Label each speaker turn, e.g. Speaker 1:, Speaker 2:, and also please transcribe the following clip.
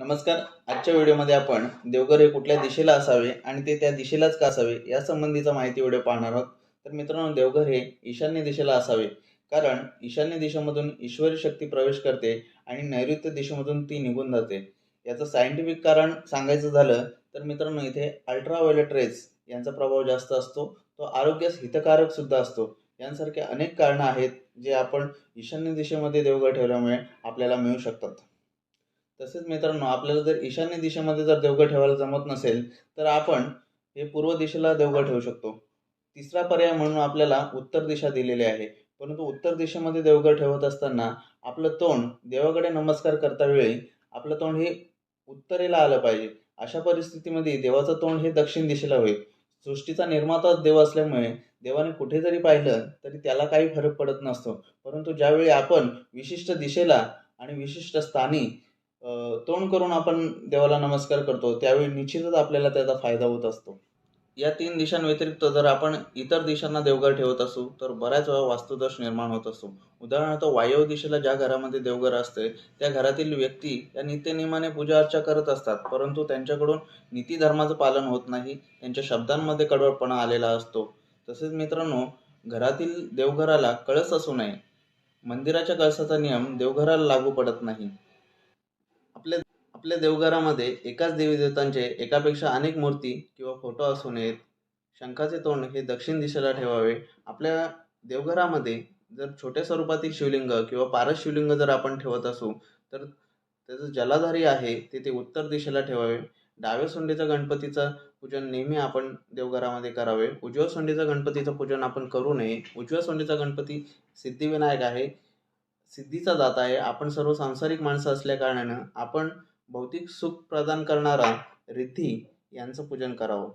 Speaker 1: नमस्कार. आजच्या व्हिडिओमध्ये आपण देवघर हे कुठल्या दिशेला असावे आणि ते त्या दिशेलाच का असावे या संबंधीचा माहिती व्हिडिओ पाहणार आहोत. तर मित्रांनो देवघर हे ईशान्य दिशेला असावे. कारण ईशान्य दिशेमधून ईश्वरी शक्ती प्रवेश करते आणि नैऋत्य दिशेमधून ती निघून जाते. याचं सायंटिफिक कारण सांगायचं झालं तर मित्रांनो इथे अल्ट्राव्हायोलेट रेज यांचा प्रभाव जास्त असतो. तो आरोग्यास हितकारक सुद्धा असतो. यांसारखे अनेक कारणं आहेत जे आपण ईशान्य दिशेमध्ये देवघर ठेवल्यामुळे आपल्याला मिळू शकतात. तसेच मित्रांनो आपल्याला जर ईशान्य दिशेमध्ये जर देवघर ठेवायला जमत नसेल तर आपण हे पूर्व दिशेला देवघर ठेवू शकतो. तिसरा पर्याय म्हणून आपल्याला उत्तर दिशा दिलेली आहे. परंतु उत्तर दिशेमध्ये देवघर ठेवत असताना आपलं तोंड देवाकडे नमस्कार करता वेळी आपलं तोंड हे उत्तरेला आलं पाहिजे. अशा परिस्थितीमध्ये देवाचं तोंड हे दक्षिण दिशेला होईल. सृष्टीचा निर्माताच देव असल्यामुळे देवाने कुठे जरी पाहिलं तरी त्याला काही फरक पडत नसतो. परंतु ज्यावेळी आपण विशिष्ट दिशेला आणि विशिष्ट स्थानी तोंड करून आपण देवाला नमस्कार करतो त्यावेळी निश्चितच आपल्याला त्याचा फायदा होत असतो. या तीन दिशांव्यतिरिक्त जर आपण इतर दिशांना देवघर ठेवत असू तर बऱ्याच वेळा वास्तुदोष निर्माण होत असतो. उदाहरणार्थ वायव्य दिशेला ज्या घरामध्ये देवघर असते त्या घरातील व्यक्ती या नित्यनियमाने पूजा अर्चा करत असतात परंतु त्यांच्याकडून नीतीधर्माचं पालन होत नाही त्यांच्या शब्दांमध्ये कडवटपणा आलेला असतो. तसेच मित्रांनो घरातील देवघराला कळस असू नये. मंदिराच्या कळसाचा नियम देवघराला लागू पडत नाही. आपल्या आपल्या देवघरामध्ये एकाच देवी देवतांचे एकापेक्षा अनेक मूर्ती किंवा फोटो असू नयेत. शंखाचे तोंड हे दक्षिण दिशेला ठेवावे. आपल्या देवघरामध्ये जर छोट्या स्वरूपातील शिवलिंग किंवा पारस शिवलिंग जर आपण ठेवत असू तर त्याचं जलाधारी आहे ते ते उत्तर दिशेला ठेवावे. डाव्या सोंडीचा गणपतीचं पूजन नेहमी आपण देवघरामध्ये करावे. उजव्या सोंडीचं गणपतीचं पूजन आपण करू नये. उजव्या सोंडीचा गणपती सिद्धिविनायक आहे. सिद्धीचा दात आहे. आपण सर्व सांसारिक माणसं असल्या कारणानं आपण भौतिक सुख प्रदान करणारा रिद्धी यांचं पूजन करावं.